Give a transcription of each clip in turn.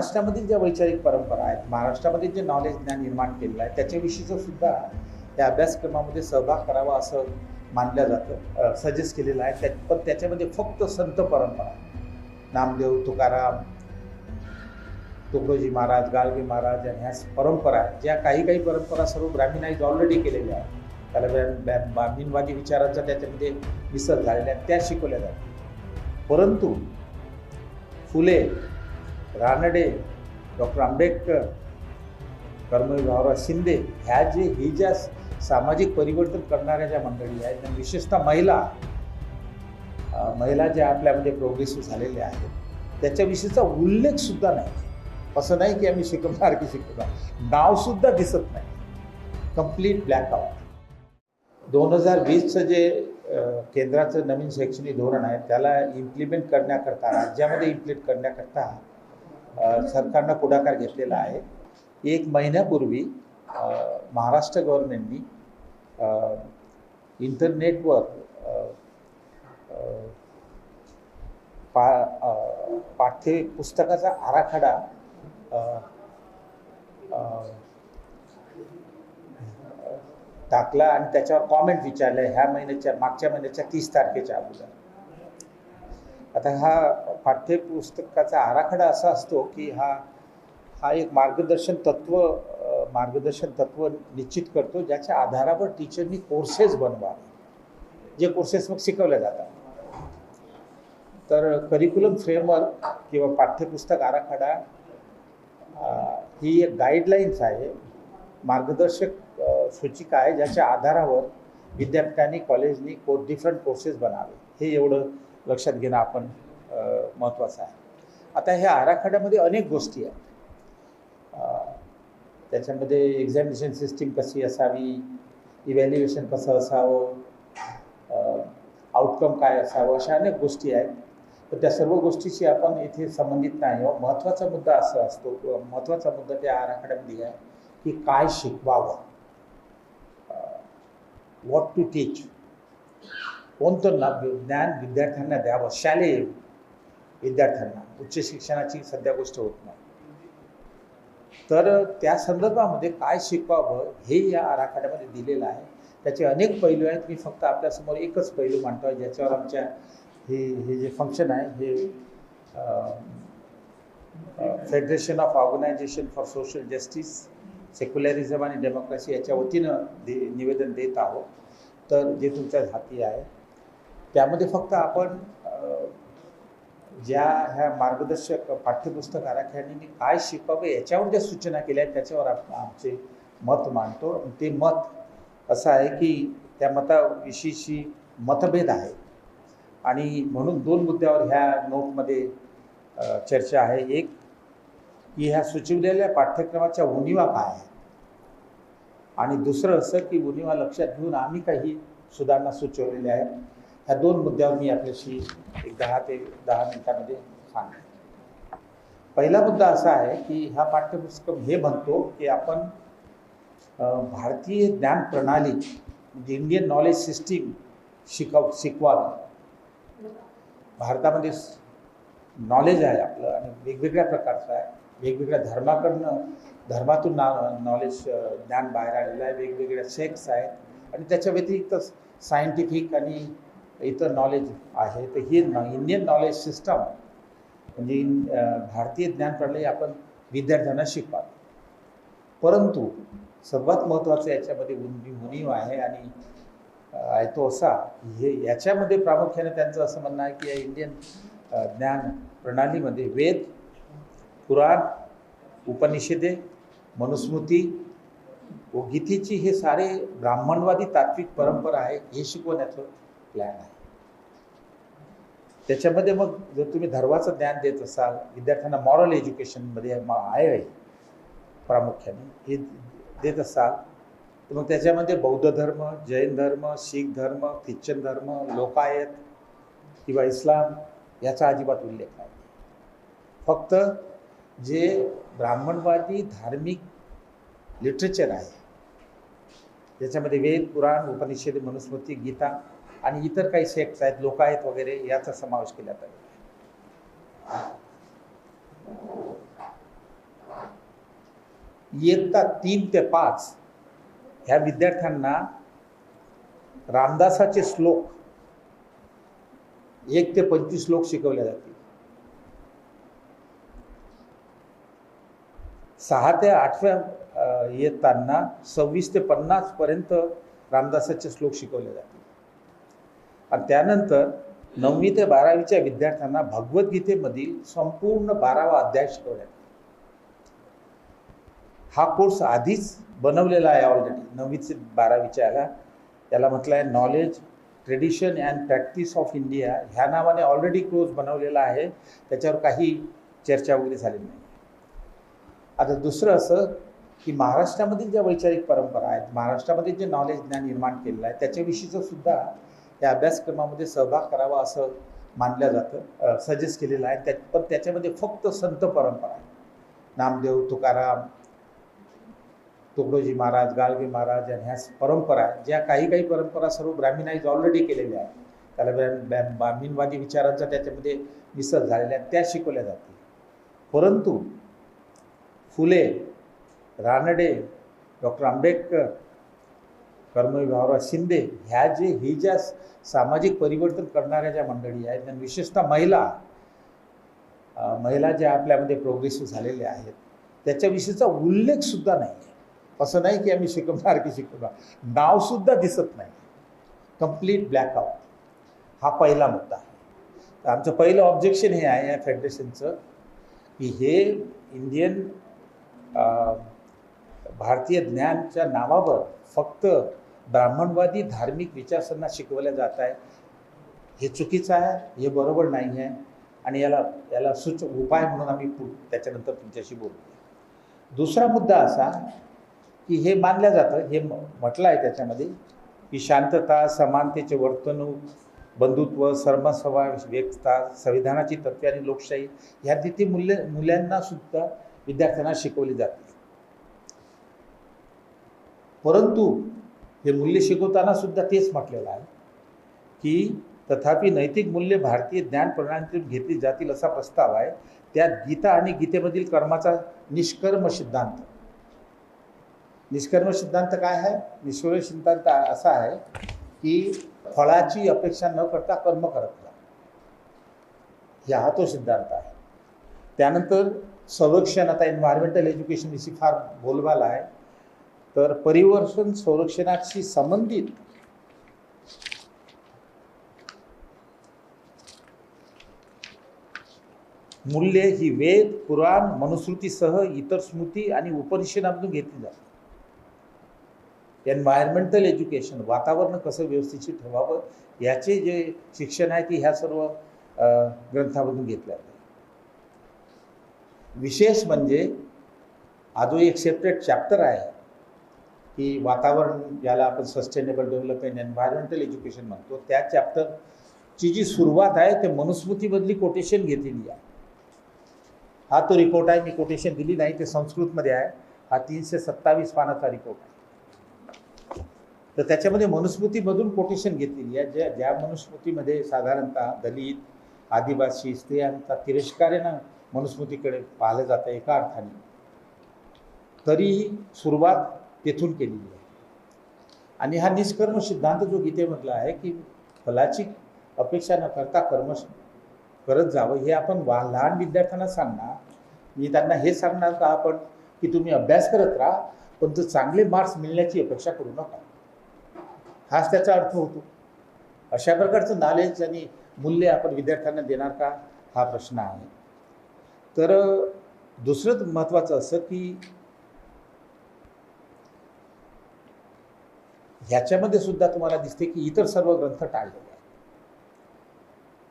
महाराष्ट्रामधील ज्या वैचारिक परंपरा आहेत महाराष्ट्रामध्ये जे नॉलेज ज्ञान निर्माण केलेलं आहे त्याच्याविषयीचं सुद्धा त्या अभ्यासक्रमामध्ये सहभाग करावा असं मानलं जातं सजेस्ट केलेलं आहे. त्या पण त्याच्यामध्ये फक्त संत परंपरा नामदेव तुकाराम तुकडोजी महाराज गाळगे महाराज आणि ह्या परंपरा आहेत. ज्या काही काही परंपरा सर्व ब्राह्मीणाईज ऑलरेडी केलेल्या आहेत. त्याला ब्राह्मीणवादी विचारांचा त्याच्यामध्ये विसर झालेला आहे त्या शिकवल्या जातात. परंतु फुले रानडे डॉक्टर आंबेडकर कर्मवीर भाऊराव शिंदे ह्या जे ही ज्या सामाजिक परिवर्तन करणाऱ्या ज्या मंडळी आहेत त्या विशेषतः महिला महिला ज्या आपल्यामध्ये प्रोग्रेसिव्ह झालेल्या आहेत त्याच्याविषयीचा उल्लेखसुद्धा नाही. असं नाही की आम्ही शिकवणार की शिकवणार. नावसुद्धा दिसत नाही. कंप्लीट ब्लॅकआउट दोन हजार वीसचं जे केंद्राचं नवीन शैक्षणिक धोरण आहे त्याला इम्प्लिमेंट करण्याकरता राज्यामध्ये इम्प्लिमेंट करण्याकरता सरकारनं पुढाकार घेतलेला आहे. एक महिन्यापूर्वी महाराष्ट्र गव्हर्नमेंटनी इंटरनेटवर पा अं, पाठ्यपुस्तकाचा आराखडा टाकला आणि त्याच्यावर कॉमेंट विचारले ह्या महिन्याच्या मागच्या महिन्याच्या तीस तारखेच्या अगोदर. आता हा पाठ्यपुस्तकाचा आराखडा असा असतो की हा हा एक मार्गदर्शन तत्व मार्गदर्शन तत्व निश्चित करतो ज्याच्या आधारावर टीचरनी कोर्सेस बनवावे. जे कोर्सेस मग शिकवल्या जातात. तर करिक्युलम फ्रेमवर्क किंवा पाठ्यपुस्तक आराखडा ही एक गाईडलाईन्स आहे. मार्गदर्शक सूचिका आहे ज्याच्या आधारावर विद्यापीठांनी कॉलेजनी को डिफरंट कोर्सेस बनावे. हे एवढं लक्षात घेणं आपण महत्त्वाचं आहे. आता ह्या आराखड्यामध्ये अनेक गोष्टी आहेत. त्याच्यामध्ये एक्झामिनेशन सिस्टीम कशी असावी इव्हॅल्युएशन कसं असावं आउटकम काय असावं अशा अनेक गोष्टी आहेत. तर त्या सर्व गोष्टीशी आपण इथे संबंधित नाही आहोत. महत्त्वाचा मुद्दा असा असतो किंवा महत्त्वाचा मुद्दा त्या आराखड्यामध्ये आहे की काय शिकवावं? व्हॉट टू टीच कोणतं ना ज्ञान विद्यार्थ्यांना द्यावं? शालेय विद्यार्थ्यांना. उच्च शिक्षणाची सध्या गोष्ट होत नाही. तर त्या संदर्भामध्ये काय शिकवावं हे या आराखड्यामध्ये दिलेलं आहे. त्याचे अनेक पैलू आहेत. मी फक्त आपल्यासमोर एकच पैलू मांडतो आहे ज्याच्यावर आमच्या हे हे जे फंक्शन आहे हे federation of organisation for social justice secularism आणि डेमोक्रेसी याच्या वतीनं दे निवेदन देत आहोत. तर जे तुमच्या हाती आहे त्यामध्ये फक्त आपण ज्या ह्या मार्गदर्शक पाठ्यपुस्तक आराखड्याने काय शिकवावं याच्यावर ज्या सूचना केल्या आहेत त्याच्यावर आप आमचे मत मांडतो. ते मत असं आहे की त्या मताविषयीची मतभेद आहे आणि म्हणून दोन मुद्द्यावर ह्या नोटमध्ये चर्चा आहे. एक की ह्या सुचवलेल्या पाठ्यक्रमाच्या उणीवा काय आहेत? आणि दुसरं असं की उणीवा लक्षात घेऊन आम्ही काही सुधारणा सुचवलेल्या आहेत. ह्या दोन मुद्द्यावर मी आपल्याशी एक दहा ते दहा मिनिटामध्ये सांगेन. पहिला मुद्दा असा आहे की हा पाठ्यपुस्तक हे म्हणतो की आपण भारतीय ज्ञान प्रणाली म्हणजे इंडियन नॉलेज सिस्टीम शिकव शिकवावी भारतामध्ये नॉलेज आहे आपलं आणि वेगवेगळ्या प्रकारचं आहे. वेगवेगळ्या धर्माकडनं धर्मातून ना नॉलेज ज्ञान बाहेर आलेलं आहे. वेगवेगळ्या सेक्स आहेत. आणि त्याच्या व्यतिरिक्त सायंटिफिक आणि इतर नॉलेज आहे तर ही इंडियन नॉलेज सिस्टम म्हणजे इन भारतीय ज्ञान प्रणाली आपण विद्यार्थ्यांना शिकवा. परंतु सर्वात महत्त्वाचं याच्यामध्ये म्हणजे उंदी उणीव आहे आणि आहे तो असा हे याच्यामध्ये प्रामुख्याने त्यांचं असं म्हणणं आहे की या इंडियन ज्ञान प्रणालीमध्ये वेद पुराण उपनिषदे मनुस्मृती व गीतेची हे सारे ब्राह्मणवादी तात्विक परंपरा आहे हे शिकवण्याचं प्लॅन आहे. त्याच्यामध्ये मग जर तुम्ही धर्माचं ज्ञान देत असाल विद्यार्थ्यांना मॉरल एज्युकेशनमध्ये म- आहे प्रामुख्याने. हे देत असाल तर मग त्याच्यामध्ये बौद्ध धर्म जैन धर्म शीख धर्म ख्रिश्चन धर्म लोकायत किंवा इस्लाम याचा अजिबात उल्लेख नाही. फक्त जे ब्राह्मणवादी धार्मिक लिटरेचर आहे ज्याच्यामध्ये वेद पुराण उपनिषद मनुस्मृती गीता आणि इतर काही सेक्ट्स आहेत लोक आहेत वगैरे याचा समावेश केला पाहिजे. इयत्ता तीन ते पाच ह्या विद्यार्थ्यांना रामदासाचे श्लोक एक ते पंचवीस श्लोक शिकवले जातील. सहा ते आठव्या इयत्तांना सव्वीस ते पन्नास पर्यंत रामदासाचे श्लोक शिकवले जातील. आणि त्यानंतर नववी ते बारावीच्या विद्यार्थ्यांना भगवद्गीतेमधील संपूर्ण बारावा अध्याय शिकवण्यात हा कोर्स आधीच बनवलेला आहे ऑलरेडी नववी ते बारावीच्या याला. याला म्हटलं आहे knowledge tradition and practice of India ह्या नावाने ऑलरेडी कोर्स बनवलेला आहे. त्याच्यावर काही चर्चा वगैरे झालेली नाही. आता दुसरं असं की महाराष्ट्रामधील ज्या वैचारिक परंपरा आहेत महाराष्ट्रामध्ये जे नॉलेज ज्ञान निर्माण केलेलं आहे त्याच्याविषयीचं सुद्धा या अभ्यासक्रमामध्ये सहभाग करावा असं मानलं जातं सजेस्ट केलेलं आहे. त्या पण त्याच्यामध्ये फक्त संत परंपरा आहे. नामदेव तुकाराम तुकडोजी महाराज गाळगे महाराज आणि ह्या परंपरा आहेत ज्या काही काही परंपरा सर्व ब्राह्मीणाईज ऑलरेडी केलेल्या आहेत. त्याला ब्रॅ- ब्राह्मीणवादी विचारांचा त्याच्यामध्ये मिसळ झालेल्या आहेत. त्या शिकवल्या जातील. परंतु फुले रानडे डॉक्टर आंबेडकर कर्मवी भाऊराव शिंदे ह्या जे ही ज्या सामाजिक परिवर्तन करणाऱ्या ज्या मंडळी आहेत आणि विशेषतः महिला महिला ज्या आपल्यामध्ये प्रोग्रेसिव्ह झालेल्या आहेत त्याच्याविषयीचा उल्लेखसुद्धा नाही आहे. असं नाही की आम्ही शिकवणार की शिकवणार. नावसुद्धा दिसत नाही. कंप्लीट ब्लॅकआउट हा पहिला मुद्दा आहे. तर आमचं पहिलं ऑब्जेक्शन हे आहे या फेडरेशनचं की हे इंडियन भारतीय ज्ञानच्या नावावर फक्त ब्राह्मणवादी धार्मिक विचारसरणा शिकवल्या जात आहे हे चुकीचं आहे हे बरोबर नाही आहे. आणि याला याला सुच उपाय म्हणून आम्ही पु- त्याच्यानंतर तुमच्याशी बोलू. दुसरा मुद्दा असा की हे मानलं जातं हे म- म्हटलं आहे त्याच्यामध्ये की शांतता समानतेचे वर्तणूक बंधुत्व सर्मसमावेशता संविधानाची तत्त्वे आणि लोकशाही ह्या तिथे मूल्य मुलांना सुद्धा विद्यार्थ्यांना शिकवली जाते. परंतु हे मूल्य शिकवताना सुद्धा तेच म्हटलेलं आहे की तथापि नैतिक मूल्य भारतीय ज्ञान प्रणालीतून घेतली जातील असा प्रस्ताव आहे. त्यात गीता आणि गीतेमधील कर्माचा निष्कर्म सिद्धांत. निष्कर्म सिद्धांत काय आहे? निष्कर्म सिद्धांत असा आहे की फळाची अपेक्षा न करता कर्म करत जा. हा तो सिद्धांत आहे. त्यानंतर संरक्षण आता एन्व्हायरमेंटल एज्युकेशन विषयी फार बोलबाला आहे. तर परिवर्तन संरक्षणाशी संबंधित मूल्ये ही वेद पुराण मनुस्मृतीसह इतर स्मृती आणि उपनिषदामधून घेतली जातात. एन्व्हायरमेंटल एज्युकेशन वातावरण कसं व्यवस्थित ठेवावं याचे जे शिक्षण आहे ते ह्या सर्व ग्रंथामधून घेतले जाते विशेष म्हणजे हा जो एक सेपरेट चॅप्टर आहे. की वातावरण याला आपण सस्टेनेबल डेव्हलपमेंट एन्व्हायरमेंटल एज्युकेशन म्हणतो. त्या चॅप्टरची जी सुरुवात आहे ते मनुस्मृतीमधली कोटेशन घेतलेली आहे. हा तो रिपोर्ट आहे मी कोटेशन दिली नाही ते संस्कृतमध्ये आहे. हा तीनशे सत्तावीस पानाचा रिपोर्ट आहे. तर त्याच्यामध्ये मनुस्मृतीमधून कोटेशन घेतलेली आहे. ज्या ज्या मनुस्मृतीमध्ये साधारणतः दलित आदिवासी स्त्रियांचा तिरस्कारेनं मनुस्मृतीकडे पाहिलं जातं एका अर्थाने. तरीही सुरुवात तेथून केलेली आहे. आणि हा निष्कर्म सिद्धांत जो गीतेमधला आहे की फलाची अपेक्षा न करता कर्म करत जावं हे आपण वा लहान विद्यार्थ्यांना सांगणार. मी त्यांना हे सांगणार का आपण? की तुम्ही अभ्यास करत राहा पण तो चांगले मार्क्स मिळण्याची अपेक्षा करू नका. हाच त्याचा अर्थ होतो. अशा प्रकारचं नॉलेज आणि मूल्य आपण विद्यार्थ्यांना देणार का? हा प्रश्न आहे. तर दुसरंच महत्त्वाचं असं की ह्याच्यामध्ये सुद्धा तुम्हाला दिसते की इतर सर्व ग्रंथ टाळलेले आहेत.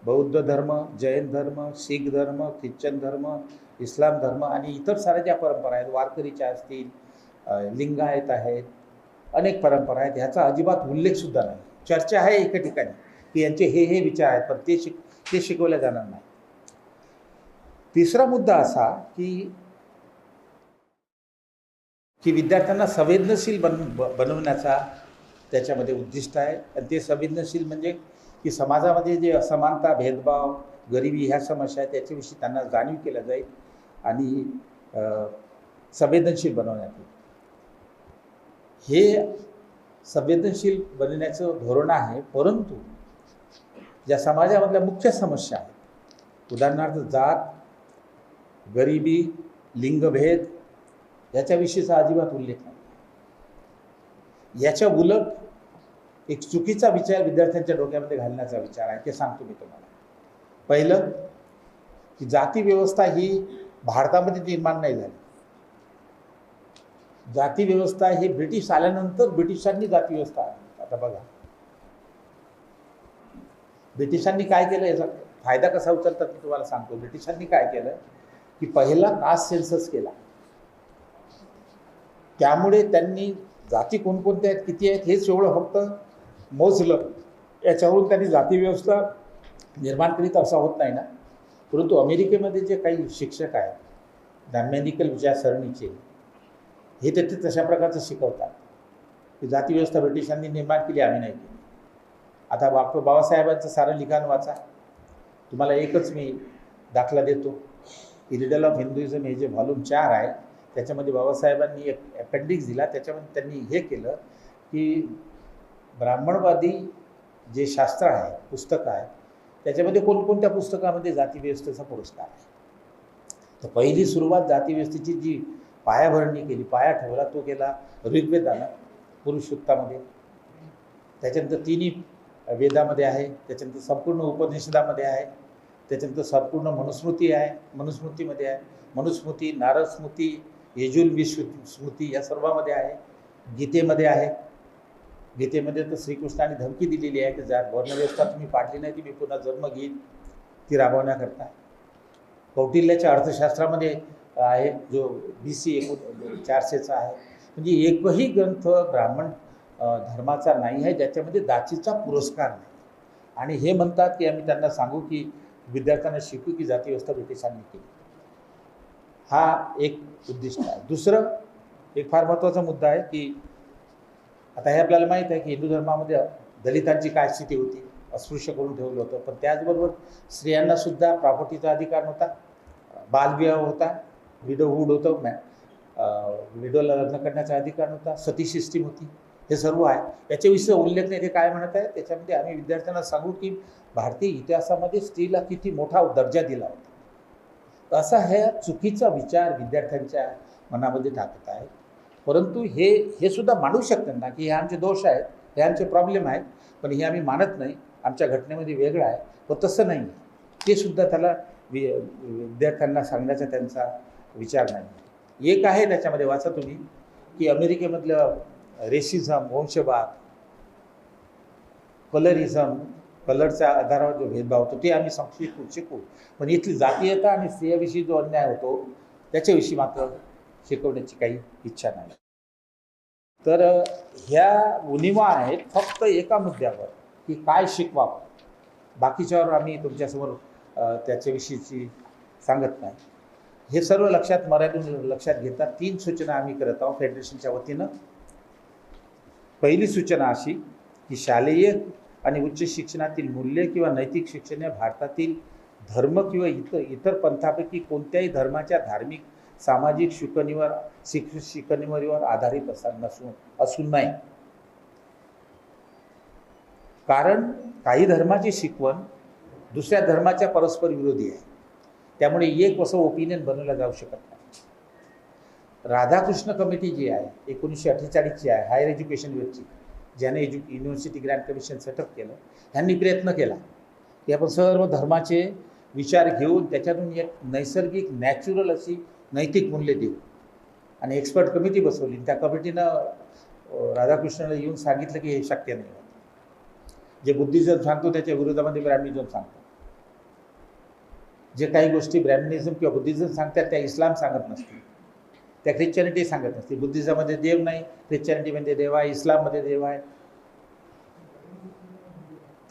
बौद्ध धर्म जैन धर्म शीख धर्म ख्रिश्चन धर्म इस्लाम धर्म आणि इतर साऱ्या ज्या परंपरा आहेत वारकरीच्या असतील लिंगायत आहेत अनेक परंपरा आहेत ह्याचा अजिबात उल्लेखसुद्धा नाही. चर्चा आहे एका ठिकाणी की यांचे हे हे विचार आहेत पण ते शिक ते शिकवले जाणार नाही. तिसरा मुद्दा असा की की विद्यार्थ्यांना संवेदनशील बन बनवण्याचा त्याच्यामध्ये उद्दिष्ट आहे. आणि ते संवेदनशील म्हणजे की समाजामध्ये जे असमानता भेदभाव गरिबी ह्या समस्या आहेत त्याच्याविषयी त्यांना जाणीव केल्या जाईल आणि संवेदनशील बनवण्यात येईल. हे संवेदनशील बनवण्याचं धोरण आहे परंतु ज्या समाजामधल्या मुख्य समस्या आहेत उदाहरणार्थ जात गरिबी लिंगभेद याच्याविषयीचा अजिबात उल्लेख नाही. याच्या उलट एक चुकीचा विचार विद्यार्थ्यांच्या डोक्यामध्ये घालण्याचा विचार आहे ते सांगतो मी तुम्हाला. पहिलं की जाती व्यवस्था ही भारतामध्ये निर्माण नाही झाली. जाती व्यवस्था ही ब्रिटिश आल्यानंतर ब्रिटिशांनी जाती व्यवस्था आता बघा. ब्रिटिशांनी काय केलं? याचा फायदा कसा उचलतात मी तुम्हाला सांगतो. ब्रिटिशांनी काय केलं? की पहिला कास्ट सेन्सस केला. त्यामुळे त्यांनी जाती कोणकोणत्या आहेत किती आहेत हेच एवढं फक्त मोजलं. याच्यावरून त्यांनी जातीव्यवस्था निर्माण करीत असा होत नाही ना. परंतु अमेरिकेमध्ये जे काही शिक्षक आहेत डॅमॅनिकल विचारसरणीचे हे ते तशा प्रकारचं शिकवतात. की जातीव्यवस्था ब्रिटिशांनी निर्माण केली आम्ही नाही केली. आता बाप बाबासाहेबांचं सारं लिखाण वाचा. तुम्हाला एकच मी दाखला देतो. इरिडल ऑफ हिंदुइझम हे जे व्हॉल्यूम चार आहे त्याच्यामध्ये बाबासाहेबांनी एक अपेंडिक्स दिला. त्याच्यामध्ये त्यांनी हे केलं की ब्राह्मणवादी जे शास्त्र आहे पुस्तकं आहे त्याच्यामध्ये कोणकोणत्या पुस्तकामध्ये जातीव्यवस्थेचा पुरस्कार आहे? तर पहिली सुरुवात जातीव्यवस्थेची जी पायाभरणी केली पाया ठेवला तो केला ऋग्वेदानं पुरुषोत्तामध्ये त्याच्यानंतर तिन्ही वेदामध्ये आहे त्याच्यानंतर संपूर्ण उपनिषदामध्ये आहे त्याच्यानंतर संपूर्ण मनुस्मृती आहे मनुस्मृतीमध्ये आहे मनुस्मृती नारद स्मृती यजुल विश्व स्मृती या सर्वामध्ये आहे गीतेमध्ये आहे. गीतेमध्ये तर श्रीकृष्णाने धमकी दिलेली आहे की जर वर्णव्यवस्था तुम्ही पाडली नाही ती मी पुन्हा जन्म घेईन ती राबवण्याकरता कौटिल्याच्या अर्थशास्त्रामध्ये आहे जो बी सी एकूण चारशेचा आहे. म्हणजे एकही ग्रंथ ब्राह्मण धर्माचा नाही आहे ज्याच्यामध्ये दाचीचा पुरस्कार नाही. आणि हे म्हणतात की आम्ही त्यांना सांगू की विद्यार्थ्यांना शिकू की जातीव्यवस्था ब्रिटिशांनी केली. हा एक उद्दिष्ट आहे. दुसरं एक फार महत्त्वाचा मुद्दा आहे की आता हे आपल्याला माहीत आहे की हिंदू धर्मामध्ये दलितांची काय स्थिती होती? अस्पृश्य करून ठेवलं होतं. पण त्याचबरोबर स्त्रियांना सुद्धा प्रॉपर्टीचा अधिकार नव्हता. बालविवाह होता. विडोहूड होतं. मॅ विडोला लग्न करण्याचा अधिकार नव्हता. सती सिस्टीम होती. हे सर्व आहे. याच्याविषयी उल्लेख नाही. ते काय म्हणत आहे त्याच्यामध्ये आम्ही विद्यार्थ्यांना सांगू की भारतीय इतिहासामध्ये स्त्रीला किती मोठा दर्जा दिला होता. असा हे चुकीचा विचार विद्यार्थ्यांच्या मनामध्ये टाकत आहे परंतु हे हे सुद्धा मांडू शकतात ना की हे आमचे दोष आहेत हे आमचे प्रॉब्लेम आहेत पण हे आम्ही मानत नाही आमच्या घटनेमध्ये वेगळं आहे व तसं नाही. ते सुद्धा त्याला वि विद्यार्थ्यांना सांगण्याचा त्यांचा विचार नाही. एक आहे त्याच्यामध्ये वाचा तुम्ही की अमेरिकेमधलं रेसिझम वंशवाद कलरिझम कलरच्या आधारावर जो भेदभाव होतो ते आम्ही शिकू शिकू. पण इथली जातीयता आणि स्त्रियाविषयी जो अन्याय होतो त्याच्याविषयी मात्र शिकवण्याची काही इच्छा नाही. तर ह्या उणिवा आहेत फक्त एका मुद्द्यावर की काय शिकवावं? बाकीच्यावर आम्ही तुमच्यासमोर त्याच्याविषयीची सांगत नाही. हे सर्व लक्षात मर्यादून लक्षात घेता तीन सूचना आम्ही करत आहोत फेडरेशनच्या वतीनं. पहिली सूचना अशी की शालेय आणि उच्च शिक्षणातील मूल्य किंवा नैतिक शिक्षण हे भारतातील धर्म किंवा इतर इतर पंथापैकी कोणत्याही धर्माच्या धार्मिक सामाजिक शिकणीवर शिक शिकवणीवर आधारित असा नसून असून नाही. कारण काही धर्माची शिकवण दुसऱ्या धर्माच्या परस्पर विरोधी आहे. त्यामुळे एक असं ओपिनियन बनवलं जाऊ शकत नाही. राधाकृष्ण कमिटी जी आहे एकोणीसशे अठ्ठेचाळीसची आहे हायर एज्युकेशनवरची ज्याने edu university grant commission setup केलं त्यांनी प्रयत्न केला की आपण सर्व धर्माचे विचार घेऊन त्याच्यातून एक नैसर्गिक नॅचरल अशी नैतिक मूल्य देऊ. आणि एक्सपर्ट कमिटी बसवली. त्या कमिटीनं राधाकृष्णाला येऊन सांगितलं की हे शक्य नाही. जे बुद्धिझम सांगतो त्याच्या विरोधामध्ये ब्रॅह्मिझम सांगतो. जे काही गोष्टी ब्रॅह्मनिझम किंवा बुद्धिझम सांगतात त्या इस्लाम सांगत नसतील. त्या ख्रिश्चॅनिटी सांगत नसते बुद्धिझममध्ये देव नाही ख्रिश्चनिटीमध्ये देव आहे इस्लाममध्ये देव आहे.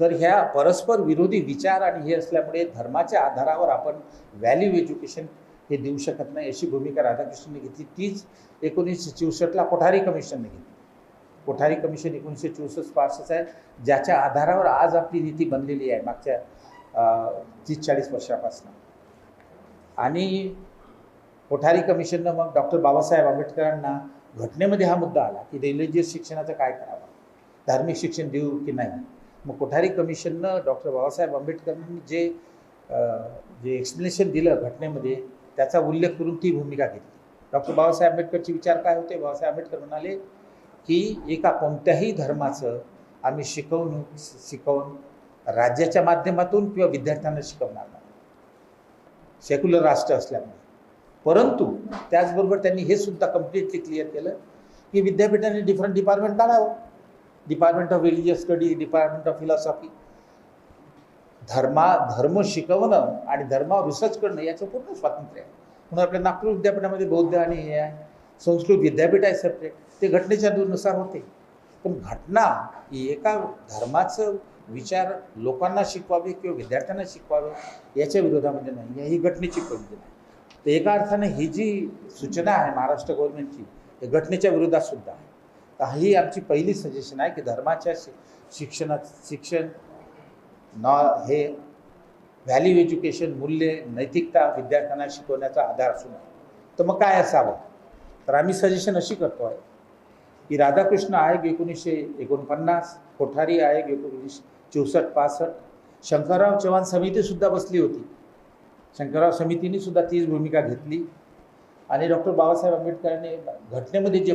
तर ह्या परस्पर विरोधी विचार आणि हे असल्यामुळे धर्माच्या आधारावर आपण व्हॅल्यू एज्युकेशन हे देऊ शकत नाही अशी भूमिका राधाकृष्णने घेतली. तीच एकोणीसशे चौसष्टला कोठारी कमिशनने घेतली. कोठारी कमिशन एकोणीसशे चौसष्ट पासष्ट आहे ज्याच्या आधारावर आज आपली नीती बनलेली आहे मागच्या तीस चाळीस वर्षापासून. आणि कोठारी कमिशननं मग डॉक्टर बाबासाहेब आंबेडकरांना घटनेमध्ये हा मुद्दा आला की रिलिजियस शिक्षणाचं काय करावं? धार्मिक शिक्षण देऊ की नाही? मग कोठारी कमिशननं डॉक्टर बाबासाहेब आंबेडकरांनी जे जे एक्सप्लेनेशन दिलं घटनेमध्ये त्याचा उल्लेख करून ती भूमिका घेतली. डॉक्टर बाबासाहेब आंबेडकरचे विचार काय होते? बाबासाहेब आंबेडकर म्हणाले की एका कोणत्याही धर्माचं आम्ही शिकवून शिकवून राज्याच्या माध्यमातून किंवा विद्यार्थ्यांना शिकवणार नाही. सेक्युलर राष्ट्र असल्यामुळे. परंतु त्याचबरोबर त्यांनी हे सुद्धा कम्प्लिटली क्लिअर केलं की विद्यापीठाने डिफरंट डिपार्टमेंट काढावं. Department of religious study department of philosophy धर्मा धर्म शिकवणं आणि धर्मावर रिसर्च करणं याचं पूर्ण स्वातंत्र्य आहे. म्हणून आपल्या नागपूर विद्यापीठामध्ये बौद्ध आणि हे आहे संस्कृत विद्यापीठ आहे सब्जेक्ट ते घटनेच्या नुसार होते. पण घटना ही एका धर्माचं विचार लोकांना शिकवावे किंवा विद्यार्थ्यांना शिकवावे याच्या विरोधामध्ये नाही. ही घटनेची प्रयोजन नाही तर एका अर्थाने ही जी सूचना आहे महाराष्ट्र गव्हर्नमेंटची ते घटनेच्या विरोधात सुद्धा आहे. तर ही आमची पहिली सजेशन आहे की धर्माच्या शि शिक्षणात शिक्षण नॉ हे व्हॅल्यू एज्युकेशन मूल्य नैतिकता विद्यार्थ्यांना शिकवण्याचा आधार असून तर मग काय असावं? तर आम्ही सजेशन अशी करतो आहे की राधाकृष्ण आयोग एकोणीसशे एकोणपन्नास कोठारी आयोग एकोणीसशे चौसष्ट पासष्ट. शंकरराव चव्हाण समितीसुद्धा बसली होती. शंकरराव समितीने सुद्धा तीच भूमिका घेतली. आणि डॉक्टर बाबासाहेब आंबेडकरांनी घटनेमध्ये जे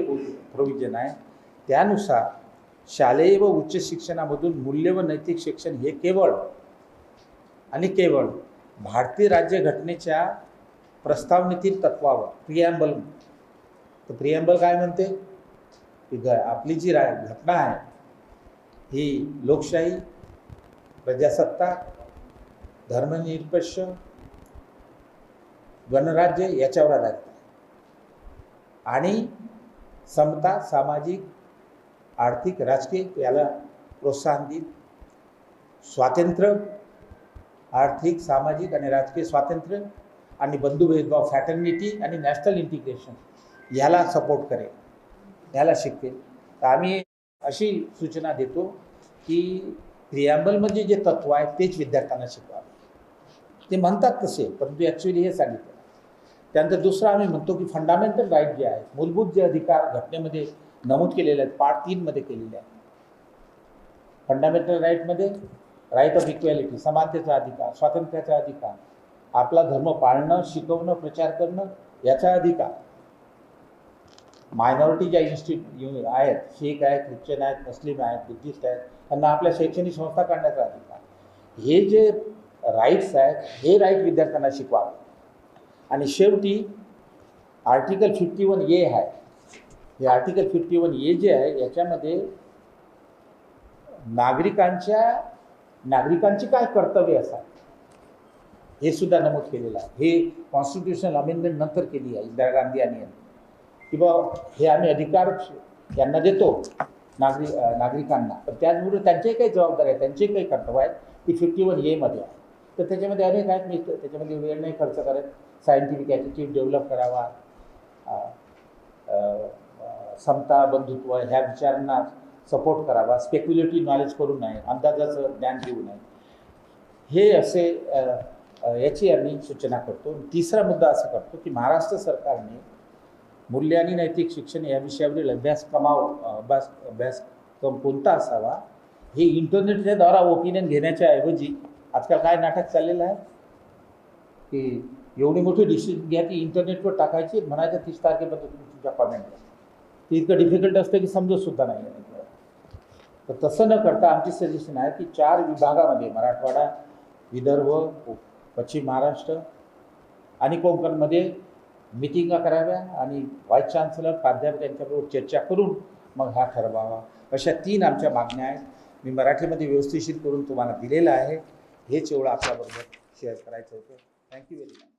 प्रोविजन आहे त्यानुसार शालेय व उच्च शिक्षणामधून मूल्य व नैतिक शिक्षण हे केवळ आणि केवळ भारतीय राज्यघटनेच्या प्रस्तावनेतील तत्वावर. प्रियांबल. तर प्रियांबल काय म्हणते? की ग आपली जी रा घटना आहे ही लोकशाही प्रजासत्ताक धर्मनिरपेक्ष गणराज्य याच्यावर आधारित आणि समता सामाजिक आर्थिक राजकीय याला प्रोत्साहन देईल. स्वातंत्र्य आर्थिक सामाजिक आणि राजकीय स्वातंत्र्य आणि बंधुभेदभाव फॅटर्निटी आणि नॅशनल इंटिग्रेशन याला सपोर्ट करेल याला शिकवेल. तर आम्ही अशी सूचना देतो की प्रिॲम्बलमध्ये म्हणजे जे तत्व आहे तेच विद्यार्थ्यांना शिकवावे. ते म्हणतात तसे परंतु ॲक्च्युली हे सांगितलं. त्यानंतर दुसरं आम्ही म्हणतो की फंडामेंटल राईट जे आहेत मूलभूत जे अधिकार घटनेमध्ये नमूद केलेले आहेत पार्ट तीनमध्ये केलेले आहेत. फंडामेंटल राईटमध्ये राईट ऑफ इक्वॅलिटी समानतेचा अधिकार स्वातंत्र्याचा अधिकार आपला धर्म पाळणं शिकवणं प्रचार करणं याचा अधिकार. मायनॉरिटी ज्या इन्स्टिट्यूट आहेत शीख आहेत ख्रिश्चन आहेत मुस्लिम आहेत बुद्धिस्ट आहेत त्यांना आपल्या शैक्षणिक संस्था काढण्याचा अधिकार. हे जे राईट्स आहेत हे राईट विद्यार्थ्यांना शिकवावे आणि शेवटी आर्टिकल फिफ्टी वन ए आहे. हे आर्टिकल फिफ्टी वन ए जे आहे याच्यामध्ये नागरिकांच्या नागरिकांची काय कर्तव्य असतात? हे सुद्धा नमूद केलेलं आहे. हे कॉन्स्टिट्युशनल अमेंडमेंट नंतर केली आहे इंदिरा गांधी यांनी. की बा हे आम्ही अधिकार यांना देतो नागरिक नागरिकांना. पण त्याचबरोबर त्यांच्याही काही जबाबदारी आहे त्यांचेही काही कर्तव्य आहेत. ती फिफ्टी वन एमध्ये आहे. तर त्याच्यामध्ये अनेक आहेत मी त्याच्यामध्ये वेळ नाही खर्च करत. सायंटिफिक ॲटिट्यूड डेव्हलप करावा. समता बंधुत्व ह्या विचारांना सपोर्ट करावा. स्पेक्युलेटिव्ह नॉलेज करू नये. अंदाजाचं ज्ञान देऊ नये. हे असे याची आम्ही सूचना करतो. तिसरा मुद्दा असा करतो की महाराष्ट्र सरकारने मूल्य आणि नैतिक शिक्षण या विषयावरील अभ्यासक्रमाव अभ्यास अभ्यासक्रम कोणता असावा हे इंटरनेटच्या द्वारा ओपिनियन घेण्याच्या ऐवजी आजकाल काय नाटक चाललेलं आहे? की एवढी मोठी डिसिजन घ्या ती इंटरनेटवर टाकायची म्हणायचं तीस तारखेपर्यंत तुम्ही तुमच्या कॉमेंट ते इतकं डिफिकल्ट असतं की समजत सुद्धा नाही. तर तसं न करता आमची सजेशन आहे की चार विभागामध्ये मराठवाडा विदर्भ पश्चिम महाराष्ट्र आणि कोकणमध्ये मिटिंगा कराव्या आणि व्हाईस चान्सलर प्राध्यापक यांच्याबरोबर चर्चा करून मग हा ठरवावा. अशा तीन आमच्या मागण्या आहेत. मी मराठीमध्ये व्यवस्थिशीर करून तुम्हाला दिलेलं आहे. हेच एवढं आपल्याबरोबर शेअर करायचं होतं. Thank you very much